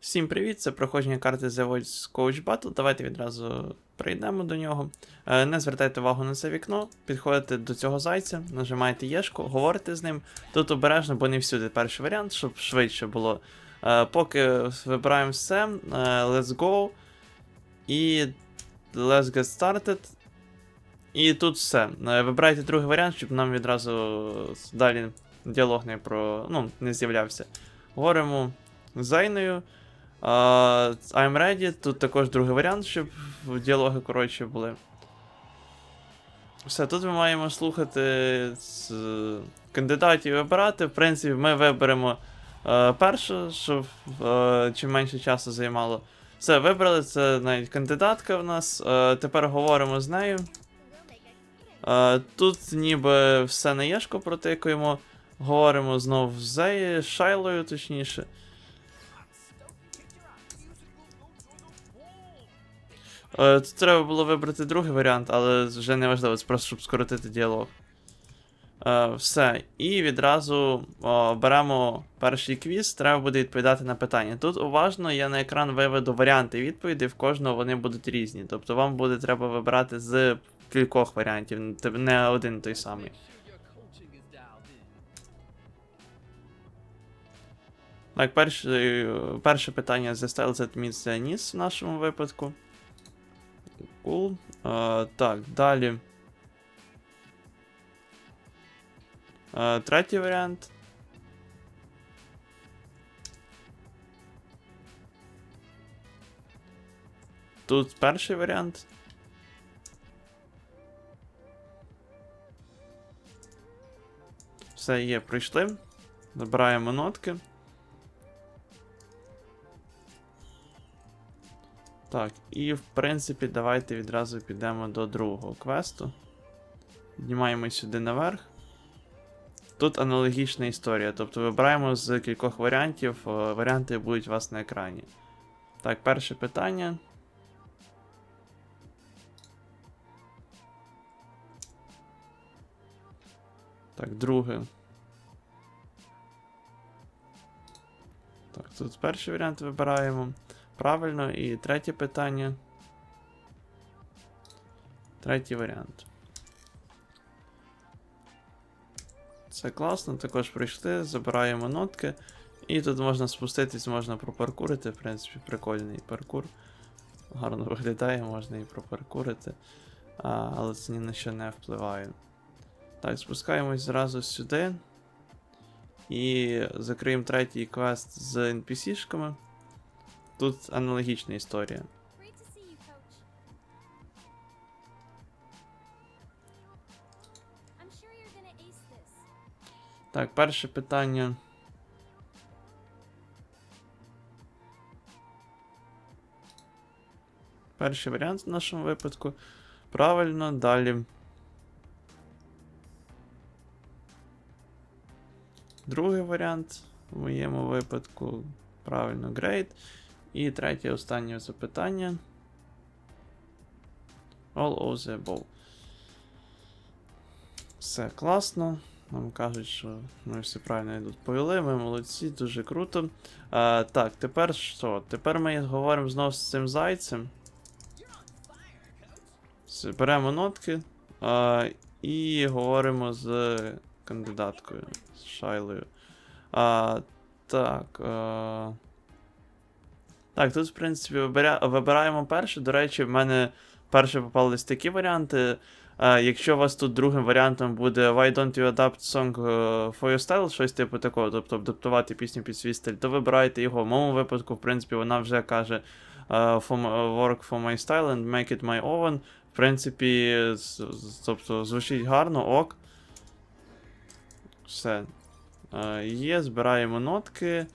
Всім привіт! Це проходження карти The Voice Coach Battle. Давайте відразу прийдемо до нього. Е, Не звертайте увагу на це вікно, підходите до цього зайця, нажимаєте Єшку, говорите з ним. Тут обережно, бо не всюди перший варіант, щоб швидше було. Е, Поки вибираємо все, е, let's go. І let's get started. І тут все. Вибирайте другий варіант, щоб нам відразу далі діалог не про. ну, не з'являвся. Говоримо з Зайною. Uh, I'm ready. Тут також другий варіант, щоб діалоги коротше були. Все, тут ми маємо слухати з, кандидатів вибирати. В принципі, ми виберемо е, першу, щоб е, чим менше часу займало. Все, вибрали, це навіть кандидатка в нас. Е, тепер говоримо з нею. Е, тут ніби все на Єшку протикуємо. Говоримо знов з Зеї, з Шайлою, точніше. Тут треба було вибрати другий варіант, але вже не важливо, це просто щоб скоротити діалог. Е, Все. І відразу беремо перший квіз, треба буде відповідати на питання. Тут уважно я на екран виведу варіанти відповіді, в кожного вони будуть різні. Тобто вам буде треба вибирати з кількох варіантів, не один той самий. Так, перше, перше питання The Style That Meets the Nis в нашому випадку. Cool. А, так, далі. А, третій варіант. Тут перший варіант. Все є, прийшли. Забираємо нотки. Так, і в принципі, давайте відразу підемо до другого квесту. Піднімаємо сюди наверх. Тут аналогічна історія, тобто вибираємо з кількох варіантів, е, варіанти будуть у вас на екрані. Так, перше питання. Так, друге. Так, тут перший варіант вибираємо. Правильно, і третє питання. Третій варіант. Це класно, також прийшли, забираємо нотки. І тут можна спуститись, можна пропаркурити. В принципі, прикольний паркур. Гарно виглядає, можна і пропаркурити. А, але це ні на що не впливає. Так, спускаємось зразу сюди. І закриємо третій квест з NPC-шками. Тут аналогічна історія. Так, перше питання. Перший варіант в нашому випадку. Правильно, далі. Другий варіант в моєму випадку. Правильно, great. І третє останнє запитання. All of the above. Все класно. Нам кажуть, що ми все правильно відповіли, ми молодці, дуже круто. А, так, тепер що? Тепер ми говоримо знову з цим зайцем. Беремо нотки а, і говоримо з кандидаткою, з Шайлою. А, так. А... Так, тут, в принципі, вибиря... вибираємо перше. До речі, в мене перше попались такі варіанти. Е, якщо у вас тут другим варіантом буде Why don't you adapt song е, for your style, щось типу такого, тобто адаптувати пісню під свій стиль, то вибирайте його. В моєму випадку, в принципі, вона вже каже е, for work for my style and make it my own. В принципі, тобто звучить гарно, ок. Все. Є, збираємо нотки.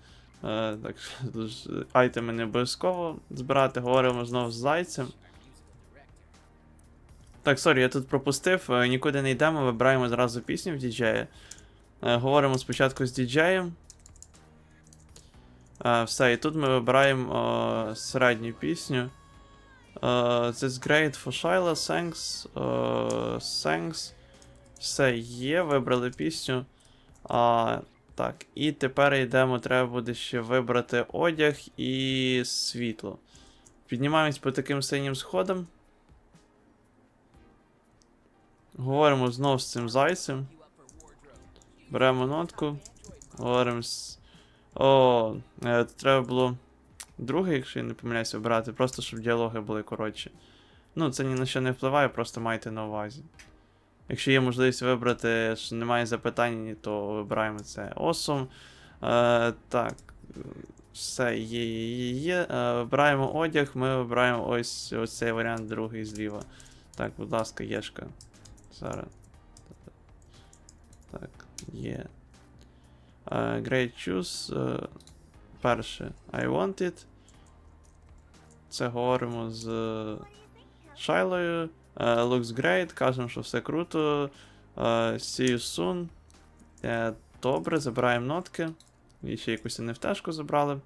Е, Так, тут ж айтеми не обов'язково збирати, говоримо знову з зайцем. Так, сорі, я тут пропустив, е, нікуди не йдемо, вибираємо зразу пісню в діджея. Е, Говоримо спочатку з діджеєм. Все, і тут ми вибираємо е, середню пісню. Е, This great for Shyla, thanks. е, Thanks. Все є, вибрали пісню. А, Так, і тепер йдемо, треба буде ще вибрати одяг і світло. Піднімаємось по таким синім сходам. Говоримо знов з цим зайцем. Беремо нотку. Говоримо з. О, е, треба було другий, якщо я не помиляюся, обирати, просто щоб діалоги були коротші. Ну, це ні на що не впливає, просто майте на увазі. Якщо є можливість вибрати, що немає запитань, то вибираємо це Awesome. Е, так, все є, є, є. Е, вибираємо одяг, ми вибираємо ось, ось цей варіант, другий зліва. Так, будь ласка, Єшка. Зараз. Так, є. Е, great choose. Е, перше. I want it. Це говоримо з Шайлою. Е, looks great, кажемо, що все круто. Е, see you soon. Е, добре, забираємо нотки. І ще якусь нефтешку забрали.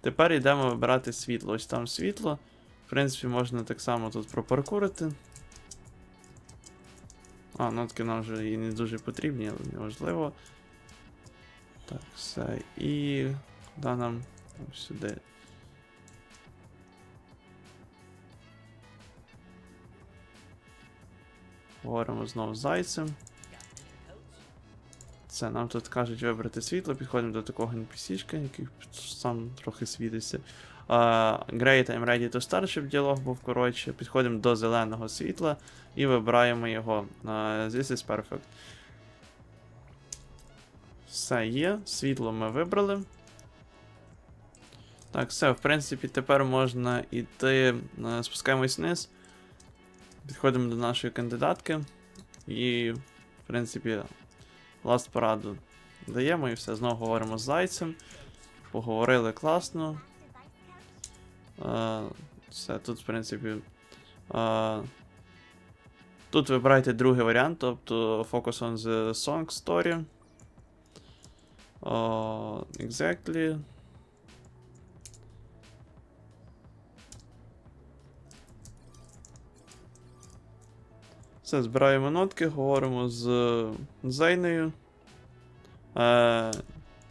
Тепер йдемо вибирати світло. Ось там світло. В принципі, можна так само тут пропаркурити. А, нотки нам вже і не дуже потрібні, але неважливо. Так, все. І куди нам сюди. Говоримо знову з зайцем. Це нам тут кажуть вибрати світло, підходимо до такого NPC-шка, який сам трохи світиться. Uh, great, I'm ready to start, щоб діалог був коротше. Підходимо до зеленого світла і вибираємо його. Uh, this is perfect. Все є. Світло ми вибрали. Так, все, в принципі, тепер можна йти. е, Спускаємось вниз. Підходимо до нашої кандидатки. І, в принципі, ласт пораду даємо і все. Знову говоримо з зайцем. Поговорили класно. Е, все, тут, в принципі. Е, тут вибирайте другий варіант, тобто Focus on the Song Story. Uh, exactly. Все, збираємо нотки, говоримо з Зейною. Е,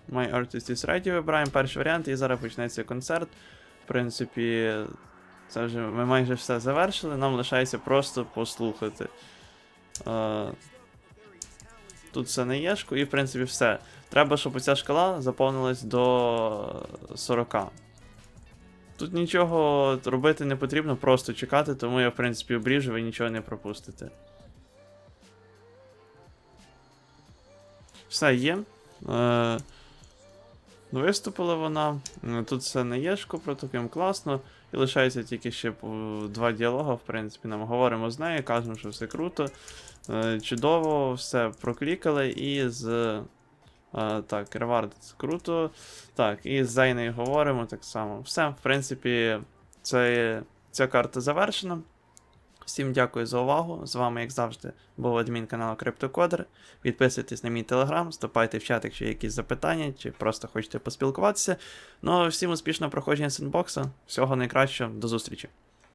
My Artist is Ready вибираємо перший варіант, і зараз почнеться концерт. В принципі, це вже ми майже все завершили, нам лишається просто послухати. Е, тут все на єшку, і в принципі все. Треба, щоб ця шкала заповнилась до 40. Тут нічого робити не потрібно, просто чекати, тому я, в принципі, обріжу, ви нічого не пропустите. Все є. Е, виступила вона. Е, Тут все на єшку, протоким класно. І лишається тільки ще два діалоги, в принципі, нам говоримо з нею, кажемо, що все круто. Е, чудово, все проклікали і з. Так, ревард круто. Так, і з Зайнею говоримо так само. Все, в принципі, це, ця карта завершена. Всім дякую за увагу. З вами, як завжди, був адмін каналу Криптокодер. Підписуйтесь на мій телеграм, вступайте в чат, якщо є якісь запитання, чи просто хочете поспілкуватися. Ну всім успішного проходження синбокса. Всього найкращого, до зустрічі!